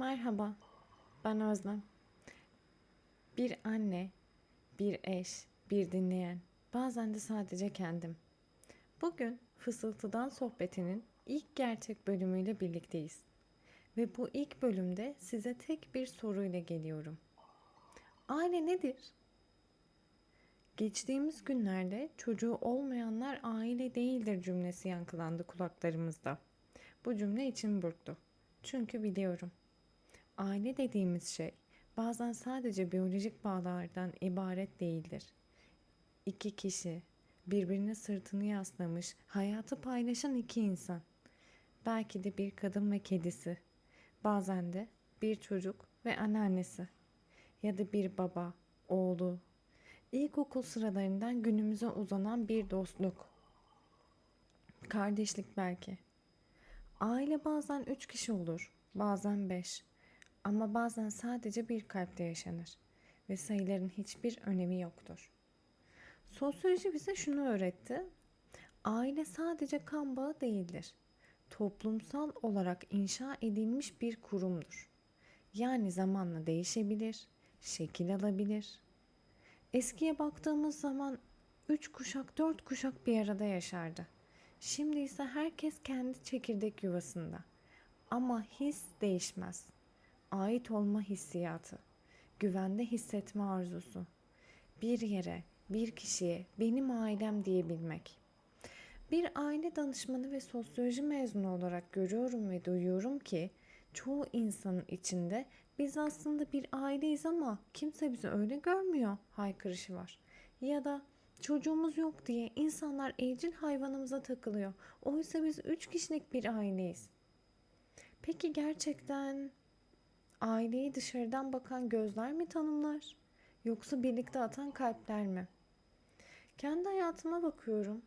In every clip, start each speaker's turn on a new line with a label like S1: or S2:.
S1: Merhaba, ben Özlem. Bir anne, bir eş, bir dinleyen, bazen de sadece kendim. Bugün Fısıltıdan Sohbeti'nin ilk gerçek bölümüyle birlikteyiz. Ve bu ilk bölümde size tek bir soruyla geliyorum. Aile nedir? Geçtiğimiz günlerde çocuğu olmayanlar aile değildir cümlesi yankılandı kulaklarımızda. Bu cümle için burktu. Çünkü biliyorum. Aile dediğimiz şey bazen sadece biyolojik bağlardan ibaret değildir. İki kişi birbirine sırtını yaslamış, hayatı paylaşan iki insan. Belki de bir kadın ve kedisi. Bazen de bir çocuk ve anneannesi. Ya da bir baba, oğlu. İlkokul sıralarından günümüze uzanan bir dostluk. Kardeşlik belki. Aile bazen üç kişi olur, bazen beş. Ama bazen sadece bir kalpte yaşanır ve sayıların hiçbir önemi yoktur. Sosyoloji bize şunu öğretti. Aile sadece kan bağı değildir. Toplumsal olarak inşa edilmiş bir kurumdur. Yani zamanla değişebilir, şekil alabilir. Eskiye baktığımız zaman üç kuşak, dört kuşak bir arada yaşardı. Şimdi ise herkes kendi çekirdek yuvasında. Ama his değişmez. Ait olma hissiyatı, güvende hissetme arzusu, bir yere, bir kişiye benim ailem diyebilmek. Bir aile danışmanı ve sosyoloji mezunu olarak görüyorum ve duyuyorum ki çoğu insanın içinde biz aslında bir aileyiz ama kimse bizi öyle görmüyor haykırışı var. Ya da çocuğumuz yok diye insanlar evcil hayvanımıza takılıyor. Oysa biz üç kişilik bir aileyiz. Peki gerçekten aileyi dışarıdan bakan gözler mi tanımlar? Yoksa birlikte atan kalpler mi? Kendi hayatıma bakıyorum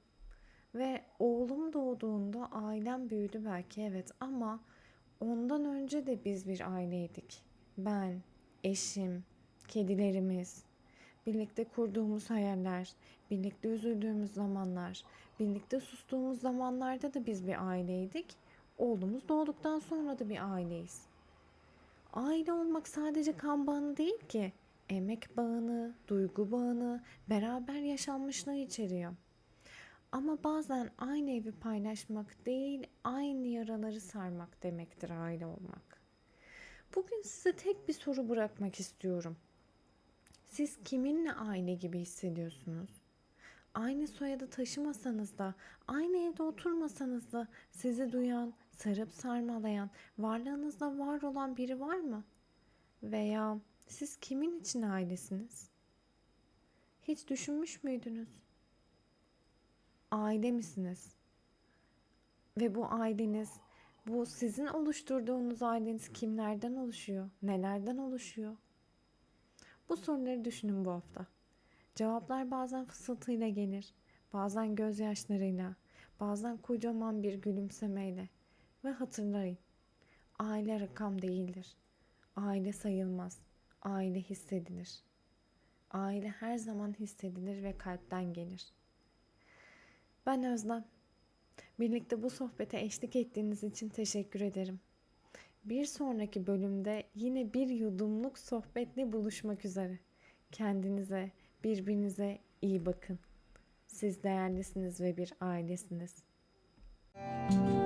S1: ve oğlum doğduğunda ailem büyüdü belki evet ama ondan önce de biz bir aileydik. Ben, eşim, kedilerimiz, birlikte kurduğumuz hayaller, birlikte üzüldüğümüz zamanlar, birlikte sustuğumuz zamanlarda da biz bir aileydik. Oğlumuz doğduktan sonra da bir aileyiz. Aile olmak sadece kan bağını değil ki emek bağını, duygu bağını, beraber yaşanmışlığı içeriyor. Ama bazen aynı evi paylaşmak değil, aynı yaraları sarmak demektir aile olmak. Bugün size tek bir soru bırakmak istiyorum. Siz kiminle aile gibi hissediyorsunuz? Aynı soyadı taşımasanız da, aynı evde oturmasanız da sizi duyan, sarıp sarmalayan, varlığınızda var olan biri var mı? Veya siz kimin için ailesiniz? Hiç düşünmüş müydünüz? Aile misiniz? Ve bu aileniz, bu sizin oluşturduğunuz aileniz kimlerden oluşuyor? Nelerden oluşuyor? Bu soruları düşünün bu hafta. Cevaplar bazen fısıltıyla gelir, bazen gözyaşlarıyla, bazen kocaman bir gülümsemeyle. Ve hatırlayın, aile rakam değildir. Aile sayılmaz. Aile hissedilir. Aile her zaman hissedilir ve kalpten gelir. Ben Özlem. Birlikte bu sohbete eşlik ettiğiniz için teşekkür ederim. Bir sonraki bölümde yine bir yudumluk sohbetle buluşmak üzere. Kendinize, birbirinize iyi bakın. Siz değerlisiniz ve bir ailesiniz. Müzik